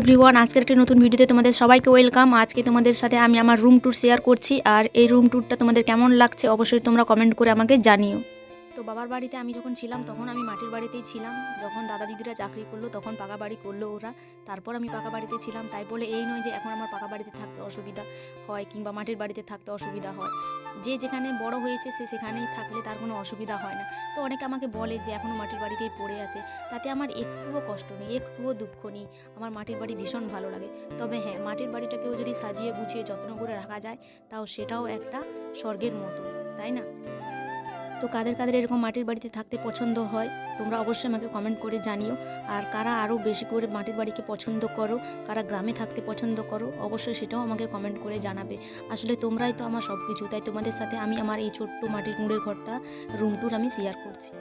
Everyone আজকের একটি নতুন ভিডিওতে তোমাদের সবাইকে ওয়েলকাম আজকে তোমাদের সাথে আমি আমার রুম ট্যুর শেয়ার করছি, আর এই রুম ট্যুরটা তোমাদের কেমন লাগছে অবশ্যই তোমরা কমেন্ট করে আমাকে জানিও। তো বাবার বাড়িতে আমি যখন ছিলাম তখন আমি মাটির বাড়িতেই ছিলাম। যখন দাদা দিদিরা চাকরি করল তখন পাকা বাড়ি করল ওরা। তারপর আমি পাকা বাড়িতে ছিলাম। তাই বলে এই নয় যে এখন আমার পাকা বাড়িতে থাকতে অসুবিধা হয় কিংবা মাটির বাড়িতে থাকতে অসুবিধা হয়। যে যেখানে বড় হয়েছে সে সেখানেই থাকলে তার কোনো অসুবিধা হয় না। তো অনেকে আমাকে বলে যে এখনও মাটির বাড়িতেই পড়ে আছে। তাতে আমার একটুও কষ্ট নেই একটুও দুঃখ নেই। আমার মাটির বাড়ি ভীষণ ভালো লাগে। তবে হ্যাঁ মাটির বাড়িটাকেও যদি সাজিয়ে গুছিয়ে যত্ন করে রাখা যায় তাও সেটাও একটা স্বর্গের মতো তাই না? তো কাদের কাদের এরকম মাটির বাড়িতে থাকতে পছন্দ হয়, তোমরা অবশ্যই আমাকে কমেন্ট করে জানিও। আর কারা আরও বেশি করে মাটির বাড়িকে পছন্দ করো, কারা গ্রামে থাকতে পছন্দ করো, অবশ্যই সেটাও আমাকে কমেন্ট করে জানাবে। আসলে তোমরাই তো আমার সব কিছু তাই তোমাদের সাথে আমি আমার এই ছোট্ট মাটির কুঁড়ের ঘরটা রুম টুর আমি শেয়ার করছি।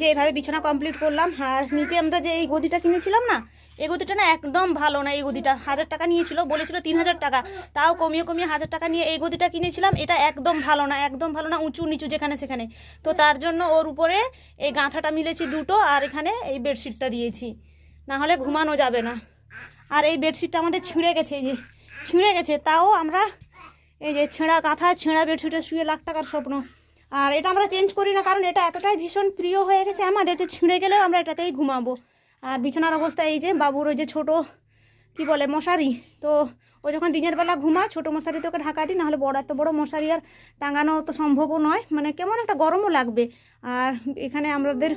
যে এইভাবে বিছানা কমপ্লিট করলাম, আর নিচে আমরা যে এই গদিটা কিনেছিলাম না, এই গদিটা না একদম ভালো না এই গদিটা। হাজার টাকা নিয়েছিল, বলেছিল তিন হাজার টাকা। তাও কমিয়ে কমিয়ে হাজার টাকা নিয়ে এই গদিটা কিনেছিলাম, এটা একদম ভালো না, একদম ভালো না, উঁচু নিচু যেখানে সেখানে। তো তার জন্য ওর উপরে এই গাঁথাটা মিলেছি দুটো, আর এখানে এই বেডশিটটা দিয়েছি। না হলে ঘুমানো যাবে না। আর এই বেডশিটটা আমাদের ছিঁড়ে গেছে, এই যে ছিঁড়ে গেছে, তাও আমরা এই যে ছেঁড়া কাঁথা ছেঁড়া বেডশিটে শুয়ে লাখ টাকার স্বপ্ন। আর এটা আমরা চেঞ্জ করি না, কারণ এটা এতটাই ভীষণ প্রিয় হয়ে গেছে আমাদের যে ছিঁড়ে গেলেও আমরা এটাতেই ঘুমাবো। আর বিছানার অবস্থা এই যে, বাবুর ওই যে ছোটো, কি বলে, মশারি। তো ও যখন দিনের বেলা ঘুমা ছোটো মশারিতে ওকে ঢাকা দিই, নাহলে বড়, এত বড় মশারি আর টাঙানো তো সম্ভবও নয়। মানে কেমন একটা গরমও লাগবে। আর এখানে আমাদের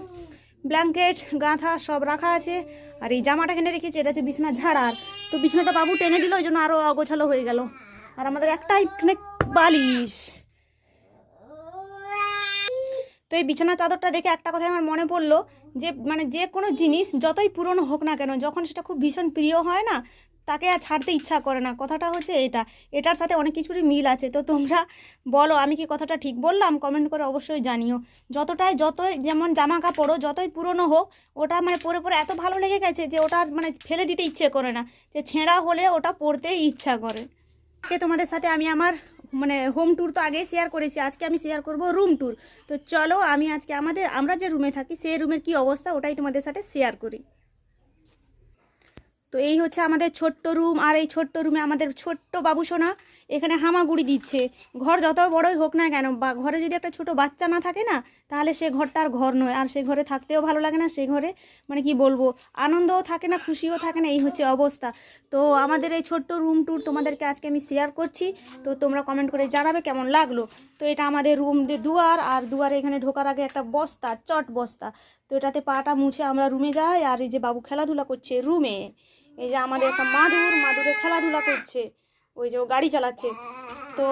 ব্ল্যাঙ্কেট, গাঁথা সব রাখা আছে। আর এই জামাটা কিনে রেখেছি, এটা হচ্ছে বিছানা ঝাড়ার তো বিছানাটা বাবু টেনে দিল, ওই জন্য আরও অগোছালো হয়ে গেল। আর আমাদের একটাই মানে বালিশ। তো এই বিছানা চাদরটা দেখে একটা কথাই আমার মনে পড়ল যে মানে যে কোনো জিনিস যতই পুরনো হোক না কেন, যখন সেটা খুব ভীষণ প্রিয় হয় না, তাকে আর ছাড়তে ইচ্ছা করে না। কথাটা হচ্ছে এটা। এটার সাথে অনেক কিছুরই মিল আছে। তো তোমরা বলো, আমি কি কথাটা ঠিক বললাম? কমেন্ট করে অবশ্যই জানিও। যতটাই, যতই যেমন জামা কাপড়ও যতই পুরনো হোক, ওটা মানে পরে পরে এত ভালো লেগে গেছে যে, ওটা মানে ফেলে দিতে ইচ্ছে করে না। যে ছেঁড়া হলে ওটা পরতেই ইচ্ছা করে। আজকে তোমাদের সাথে আমি আমার মানে হোম ট্যুর তো আগেই শেয়ার করেছি, আজকে আমি শেয়ার করব রুম ট্যুর তো চলো, আমি আজকে আমাদের, আমরা যে রুমে থাকি, সেই রুমের কি অবস্থা, ওটাই তোমাদের সাথে শেয়ার করি। তো এই হচ্ছে আমাদের ছোট্ট রুম, আর এই ছোট্ট রুমে আমাদের ছোট্ট বাবুসোনা এখানে হামাগুড়ি দিচ্ছে। ঘর যত বড়ই হোক না কেন, বা ঘরে যদি একটা ছোট বাচ্চা না থাকে না, তাহলে সে ঘরটা আর ঘর নয়। আর সে ঘরে থাকতেও ভালো লাগে না, সে ঘরে মানে কি বলব, আনন্দও থাকে না, খুশিও থাকে না, এই হচ্ছে অবস্থা। তো আমাদের এই ছোট্ট রুম ট্যুর তোমাদেরকে আজকে আমি শেয়ার করছি। তো তোমরা কমেন্ট করে জানাবে কেমন লাগল। তো এটা আমাদের রুম দুয়ার, আর দুয়ারে এখানে ঢোকার আগে একটা বস্তা, চট বস্তা। তো এটাতে পাটা মুছে আমরা রুমে যাই, আর এই যে বাবু খেলাধুলা করছে রুমে এই যে আমাদের একটা মাদুর, মাদুরে খেলাধুলা করছে। ওই যে ও গাড়ি চালাচ্ছে। তো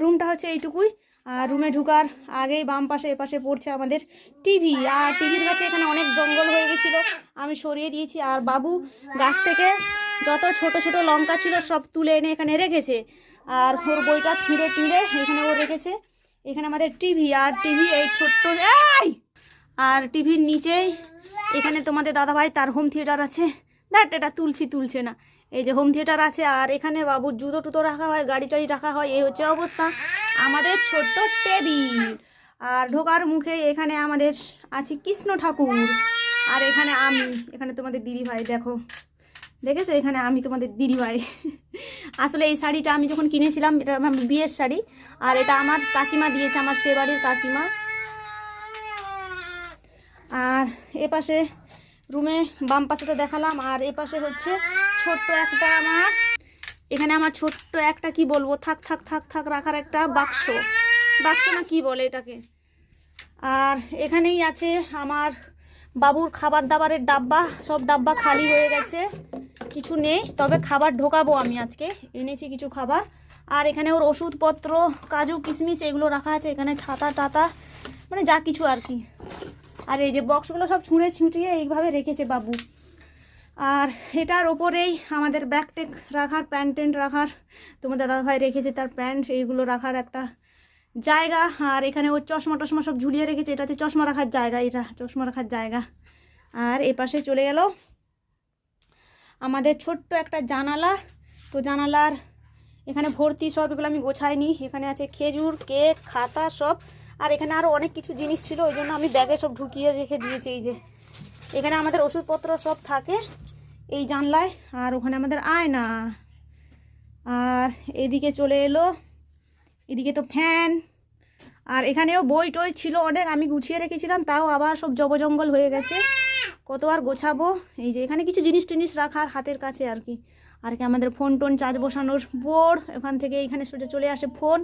রুমটা হচ্ছে এইটুকুই। আর রুমে ঢুকার আগেই বাম পাশে এপাশে পড়ছে আমাদের টিভি আর টিভির কাছে এখানে অনেক জঙ্গল হয়ে গেছিল। আমি সরিয়ে দিয়েছি। আর বাবু গাছ থেকে যত ছোট ছোট লঙ্কা ছিল সব তুলে এনে এখানে রেখেছে। আর ওর বইটা ছিঁড়ে টিঁড়ে এখানে ও রেখেছে। এখানে আমাদের টিভি আর টিভি এই ছোট্ট আর টিভির নিচেই এখানে তোমাদের দাদাভাই, তার হোম থিয়েটার আছে। দ্যাট এটা তুলছি, তুলছে না। এই যে হোম থিয়েটার আছে, আর এখানে বাবুর জুতো টুতো রাখা হয়, গাড়ি টাড়ি রাখা হয়, এই হচ্ছে অবস্থা। আমাদের ছোট্ট টেবিল। আর ঢোকার মুখে এখানে আমাদের আছে কৃষ্ণ ঠাকুর। আর এখানে আমি, এখানে তোমাদের দিদি ভাই, দেখো। দেখেছ? এখানে আমি তোমাদের দিদি ভাই। আসলে এই শাড়িটা আমি যখন কিনেছিলাম, এটা আমার বিয়ের শাড়ি, আর এটা আমার কাকিমা দিয়েছে, আমার সে বাড়ির কাকিমা। আর এ পাশে রুমে বাম পাশে তো দেখালাম, আর এ পাশে হচ্ছে ছোট্ট একটা আমার, এখানে আমার ছোট্ট একটা কি বলব, থাক থাক থাক থাক রাখার একটা বাক্স। বাক্স না কি বলে এটাকে? আর এখানেই আছে আমার বাবুর খাবার দাবারের ডাব্বা, সব ডাব্বা খালি হয়ে গেছে, কিছু নেই, তবে খাবার ঢোকাবো আমি আজকে, এনেছি কিছু খাবার। আর এখানে ওর ওষুধপত্র, কাজু, কিশমিশ, এগুলো রাখা আছে, এখানে ছাতা, টাতা মানে যা কিছু আর কি। আর এই যে বক্সগুলো সব ছুঁড়ে ছুটিয়ে এইভাবে রেখেছে বাবু। আর এটার ওপরেই আমাদের ব্যাগ টেক রাখার প্যান্ট ট্যান্ট রাখার, তোমার দাদাভাই রেখেছে তার প্যান্ট এইগুলো রাখার একটা জায়গা। আর এখানে ওর চশমা টশমা সব ঝুলিয়ে রেখেছে, এটা হচ্ছে চশমা রাখার জায়গা, এটা চশমা রাখার জায়গা। আর এ পাশে চলে গেল আমাদের ছোট্ট একটা জানালা। তো জানালার এখানে ভর্তি সব এগুলো আমি গোছাইনি, এখানে আছে খেজুর, কেক, খাতা সব। আর এখানে আরও অনেক কিছু জিনিস ছিল, ওই জন্য আমি ব্যাগে সব ঢুকিয়ে রেখে দিয়েছি এই যে। এখানে আমাদের ওষুধপত্র সব থাকে এই জানলায়, আর ওখানে আমাদের আয়না। আর এদিকে চলে এলো, এদিকে তো ফ্যান। আর এখানেও বই টই ছিল অনেক, আমি গুছিয়ে রেখেছিলাম, তাও আবার সব জবজঙ্গল হয়ে গেছে। কত আর গোছাবো? এই যে এখানে কিছু জিনিস টিনিস রাখার হাতের কাছে আর কি। আর কি আমাদের ফোন টোন চার্জ বসানোর বোর্ড, ওখান থেকে এইখানে সোজা চলে আসে ফোন।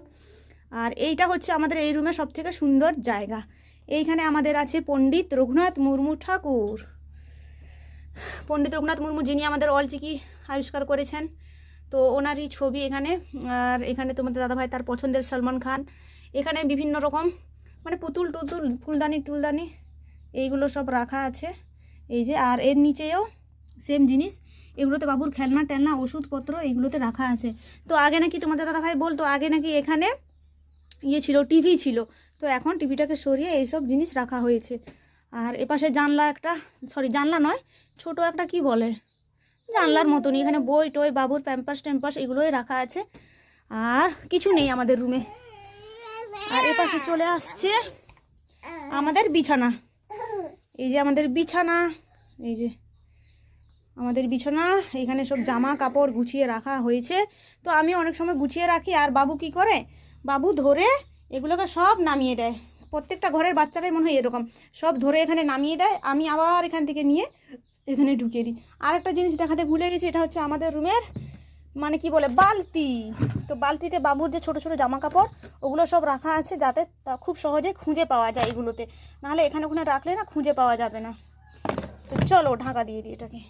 আর এইটা হচ্ছে আমাদের এই রুমে সব থেকে সুন্দর জায়গা। এইখানে আমাদের আছে পণ্ডিত রঘুনাথ মুর্মু ঠাকুর। পণ্ডিত রঘুনাথ মুর্মু যিনি আমাদের অলচিকি আবিষ্কার করেছেন, তো ওনারই ছবি এখানে। আর এখানে তোমাদের দাদাভাই তার পছন্দের সলমান খান। এখানে বিভিন্ন রকম মানে পুতুল টুতুল, ফুলদানি টুলদানি এইগুলো সব রাখা আছে। এই যে, আর এর নিচেও সেম জিনিস, এগুলোতে বাবুর খেলনা টেলনা, ওষুধপত্র এইগুলোতে রাখা আছে। তো আগে নাকি তোমাদের দাদাভাই বলতো, আগে নাকি এখানে ইয়ে ছিল, টিভি ছিল। তো এখন টিভিটাকে সরিয়ে এইসব জিনিস রাখা হয়েছে। আর এপাশে জানলা একটা সরি জানলা নয়, ছোট একটা কি বলে? জানলার মতনই। এখানে বই টই, বাবুর প্যাম্পাস ট্যাম্পাস এগুলোই রাখা আছে। আর কিছু নেই আমাদের রুমে। আর এপাশে চলে আসছে আমাদের বিছানা। এই যে আমাদের বিছানা, এই যে আমাদের বিছানা, এখানে সব জামা কাপড় গুছিয়ে রাখা হয়েছে। তো আমি অনেক সময় গুছিয়ে রাখি, আর বাবু কি করে? বাবু ধরে এগুলোকে সব নামিয়ে দেয়। প্রত্যেকটা ঘরের বাচ্চারাই মনে হয় এরকম। সব ধরে এখানে নামিয়ে দেয়। আমি আবার এখান থেকে নিয়ে এখানে ঢুকিয়ে দিই। আর একটা জিনিস দেখাতে ভুলে গেছি, এটা হচ্ছে আমাদের রুমের মানে কি বলে, বালতি। তো বালতিতে বাবুর যে ছোট ছোট জামা কাপড় ওগুলো সব রাখা আছে যাতে খুব সহজে খুঁজে পাওয়া যায় এগুলোতে। নাহলে এখানে ওখানে রাখলে না খুঁজে পাওয়া যাবে না। তো চলো ঢাকা দিয়ে দিই এটাকে।